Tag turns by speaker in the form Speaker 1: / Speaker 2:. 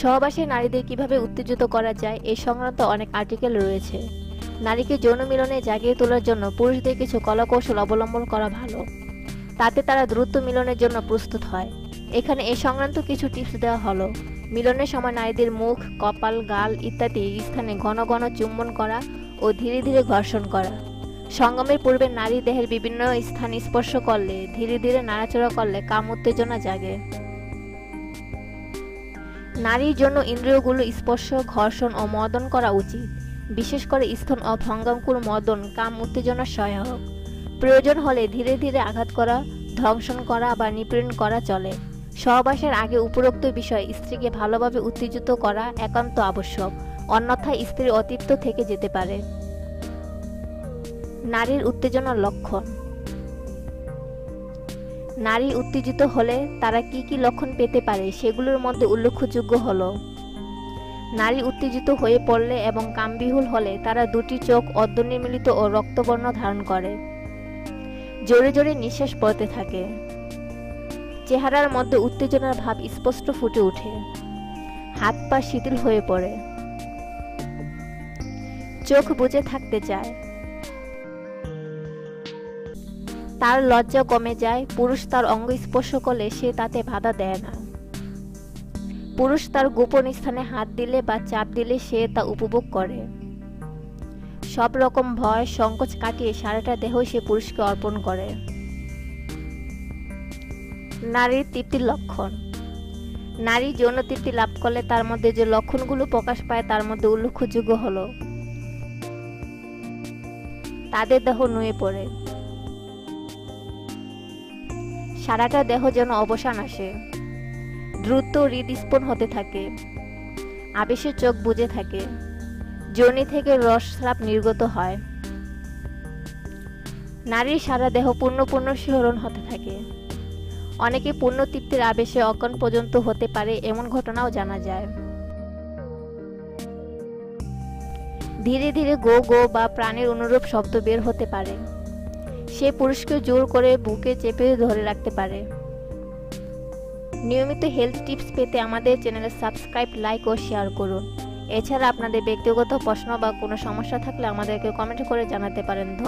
Speaker 1: সহবাসী নারীদের কীভাবে উত্তেজিত করা যায় এই সংক্রান্ত অনেক আর্টিকেল রয়েছে। নারীকে যৌন মিলনে জাগিয়ে তোলার জন্য পুরুষদের কিছু কলাকৌশল অবলম্বন করা ভালো। তাতে তারা দ্রুত মিলনের জন্য প্রস্তুত হয়। এখানে এ সংক্রান্ত কিছু টিপস দেওয়া হলো। মিলনের সময় নারীদের মুখ, কপাল, গাল ইত্যাদি স্থানে ঘন ঘন চুম্বন করা ও ধীরে ধীরে ঘর্ষণ করা। সঙ্গমের পূর্বে নারী দেহের বিভিন্ন স্থান স্পর্শ করলে ধীরে ধীরে নাড়াচাড়া করলে কাম উত্তেজনা জাগে। নারীর জন্য ইন্দ্রিয়গুলো স্পর্শ, ঘর্ষণ ও মদন করা উচিত। বিশেষ করে স্থন ও ভঙ্গাঙ্কুর মদন, কাম উত্তেজনার সহায়ক। প্রয়োজন হলে ধীরে ধীরে আঘাত করা, ধ্বংসন করা বা নিপীড়ন করা চলে। সহবাসের আগে উপরোক্ত বিষয় স্ত্রীকে ভালোভাবে উত্তেজিত করা একান্ত আবশ্যক, অন্যথায় স্ত্রী অতৃপ্ত থেকে যেতে পারে। নারীর উত্তেজনার লক্ষণ। নারী উত্তেজিত হলে তারা কি কি লক্ষণ পেতে পারে সেগুলোর মধ্যে উল্লেখযোগ্য হলো। নারী উত্তেজিত হয়ে পড়লে এবং কামবিহুল হলে তারা দুটি চোখ অর্ধনির্মিলিত ও রক্তবর্ণ ধারণ করে। জোরে জোরে নিঃশ্বাস পড়তে থাকে। চেহারার মধ্যে উত্তেজনার ভাব স্পষ্ট ফুটে ওঠে। হাত পা শিথিল হয়ে পড়ে। চোখ বুজে থাকতে চায়। তার লজ্জা কমে যায়, পুরুষ তার অঙ্গ স্পর্শ করলে সে তাতে বাধা দেয় না। পুরুষ তার গোপন স্থানে হাত দিলে বা চাপ দিলে সে তা উপভোগ করে। সব রকম ভয়, সংকোচ কাটিয়ে সারাটা দেহ সে পুরুষকে অর্পণ করে। নারীর তৃপ্তির লক্ষণ। নারী যৌন তৃপ্তি লাভ করলে তার মধ্যে যে লক্ষণগুলো প্রকাশ পায়, তার মধ্যে উল্লেখযোগ্য হলো তাদের দেহ নুয়ে পড়ে। সারাটা দেহ যেন অবসান আসে। দ্রুত হৃদস্পন হতে থাকে। আবেশের চোখ বুজে থাকে। যোনি থেকে রসস্রাব নির্গত হয়। নারীর সারা দেহ পূর্ণ পূর্ণ শিহরণ হতে থাকে। অনেকে পূর্ণ তৃপ্তির আবেশে অজ্ঞান পর্যন্ত হতে পারে এমন ঘটনাও জানা যায়। ধীরে ধীরে গো গো বা প্রাণের অনুরূপ শব্দ বের হতে পারে। সে পুরুষকে জোর করে বুকে চেপে ধরে রাখতে পারে। নিয়মিত হেলথ টিপস পেতে আমাদের চ্যানেলে সাবস্ক্রাইব লাইক ও শেয়ার করুন। এছাড়া আপনাদের ব্যক্তিগত প্রশ্ন বা কোনো সমস্যা থাকলে আমাদেরকে কমেন্ট করে জানাতে পারেন।